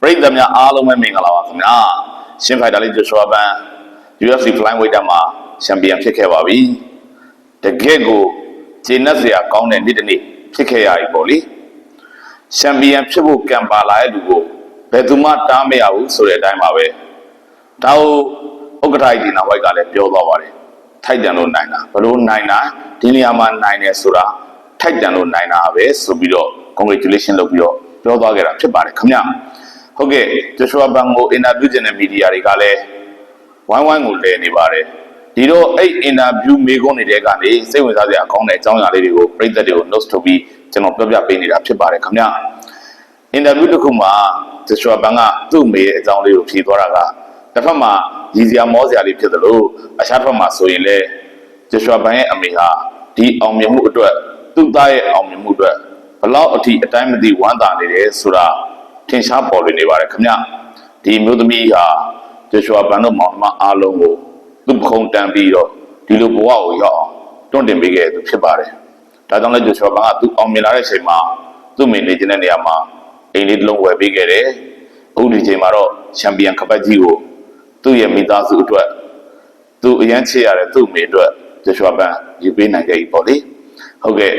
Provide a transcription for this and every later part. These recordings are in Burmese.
ပရိသတ်များအားလုံးပဲမင်္ဂလာပါခင်ဗျာရှင်ဖိုက်တာလေးဂျိုရှွာဘန် UFC Flyweight မှာချန်ပီယံဖြစ်ခဲ့ပါပြီတကယ့်ကိုဂျေနက်စရာကောင်းတဲ့နေ့တစ်နေ့ဖြစ်ခဲ့ရပြီပေါ့လေချန်ပီယံဖြစ်ဖို့ကံပါလာတဲ့လူကိုဘယ်သူမှတားမရဘူးဆိုတဲ့အတိုင်းပါပဲဒါကိုဥက္ကဋ္ဌဒီနာဝိုက်ကလည်းပြောသွားပါတယ်ထိုက်တန်လို့နိုင်တာဘလို့နိုင်တာဒီနေရာမှာနိုင်တယ်ဆိုတာထိုက်တန်လို့နိုင်တာပဲဆိုပြီးတော့ congratulation လုပ်ပြီးတော့ပြောသွားခဲ့တာဖြစ်ပါတယ်ခင်ဗျ ဟုတ်ကဲ့ဂျိုရှွာဘန်ကိုအင်တာဗျူးကျင်တဲ့မီဒီယာတွေကလည်းဝိုင်းဝိုင်းကိုလဲနေပါတယ်ဒီတော့အဲ့အင်တာဗျူးမေးခွန်းတွေတဲကနေစိတ်ဝင်စားစရာအကောင်းတဲ့အကြောင်းအရာလေးတွေကိုပြည်သက်တွေကို notes ထုတ်ပြီးကျွန်တော်ပြောပြပေးနေတာဖြစ်ပါတယ်ခင်ဗျအင်တာဗျူးတစ်ခုမှာဂျရှွာဘန်ကသူ့မေးတဲ့အကြောင်းလေးကိုဖြေသွားတာကတစ်ဖက်မှာရည်စရာမောစရာလေးဖြစ်သလိုအခြားတစ်ဖက်မှာဆိုရင်လည်းဂျရှွာဘန်ရဲ့အမေဟာဒီအောင်မြင်မှုအတွက်သူ့သားရဲ့အောင်မြင်မှုအတွက်ဘလောက်အထိအတိုင်းမသိဝမ်းသာနေတယ်ဆိုတာ ထင်ရှားပေါ်လွင်နေပါတယ်ခင်ဗျဒီမျိုးသမီးဟာဂျေရှွာဘန်တို့မောင်နှမအားလုံးကိုသူ့ပခုံးတန်ပြီးတော့ဒီလိုဘဝကိုရောက်အောင်တွန့်တင်ပေးခဲ့သူဖြစ်ပါတယ်။ဒါကြောင့်လည်းဂျေရှွာဘန်ကသူအောင်မြင်လာတဲ့အချိန်မှာသူ့မိနေခြင်းတဲ့နေရာမှာအိမ်လေးတစ်လုံးဝယ်ပေးခဲ့တယ်။အခုဒီချိန်မှာတော့ချန်ပီယံကပတ်ကြီးကိုသူ့ရဲ့မိသားစုအတွက်သူအရန်ချစ်ရတဲ့သူ့မိအတွက်ဂျေရှွာဘန်ယူပေးနိုင်ခဲ့ပြီပေါ့လေ။ဟုတ်ကဲ့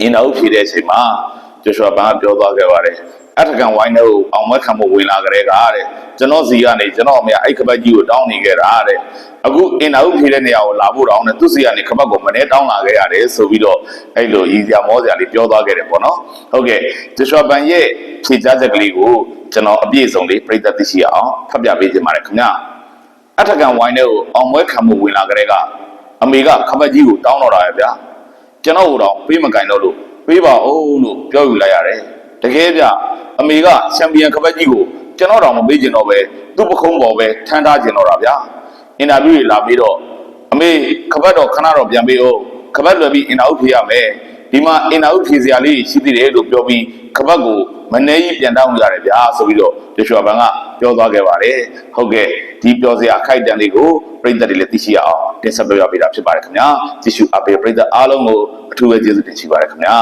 အင်းအောင်ဖြေတဲ့အချိန်မှာဂျေရှွာဘန်ကပြောသွားခဲ့ပါတယ်။ အထကန်ဝိုင်းတဲ့ကိုအောင်မခံဖို့ဝင်လာကြတဲ့ကတဲ့ကျွန်တော်စီကနေကျွန်တော်အမေအဲ့ခပတ်ကြီးကိုတောင်းနေခဲ့တာတဲ့အခုအင်တာဥဖြေတဲ့နေရာကိုလာဖို့တောင်းတယ်သူစီကနေခပတ်ကိုမနေ့တောင်းလာခဲ့ရတယ်ဆိုပြီးတော့အဲ့လိုရည်စရာမောစရာလေးပြောသွားခဲ့တယ်ပေါ့နော်ဟုတ်ကဲ့ဂျရှွာဘန်ရဲ့ဖြေကြားချက်ကလေးကိုကျွန်တော်အပြည့်စုံလေးပြိသက်သိရှိအောင်ဖတ်ပြပေးခြင်းပါတယ်ခင်ဗျအထကန်ဝိုင်းတဲ့ကိုအောင်မွဲခံဖို့ဝင်လာကြတဲ့ကအမေကခပတ်ကြီးကိုတောင်းတော့တာပဲဗျာကျွန်တော်တို့တော့ပေးမကင်တော့လို့ပေးပါဦးလို့ပြောယူလိုက်ရတယ် တကယ်ဗျအမေကချန်ပီယံခပတ်ကြီးကိုကျွန်တော်တော့မပေးကျင်တော့ပဲသူ့ပခုံးပေါ်ပဲထမ်းထားကျင်တော့တာဗျာအင်တာဗျူးတွေလာပြီးတော့အမေခပတ်တော့ခဏတော့ပြန်ပေးဦးခပတ်လွယ်ပြီးအင်တာဗျူးဖြေရမယ်ဒီမှာအင်တာဗျူးဖြေစရာလေးရှိသေးတယ်လို့ပြောပြီးခပတ်ကိုမနေကြီးပြန်တောင်းရတယ်ဗျာဆိုပြီးတော့ဂျရှွာဘန်ကပြောသွားခဲ့ပါတယ်ဟုတ်ကဲ့ဒီပြောစရာအခိုက်အတန့်လေးကိုပြည်သက်တွေလည်းသိရှိရအောင်တင်ဆက်ပြပြပေးတာဖြစ်ပါတယ်ခင်ဗျာကြည့်ရှုအပေးပြည်သက်အားလုံးကိုအထူးပဲကျေးဇူးတင်ရှိပါတယ်ခင်ဗျာ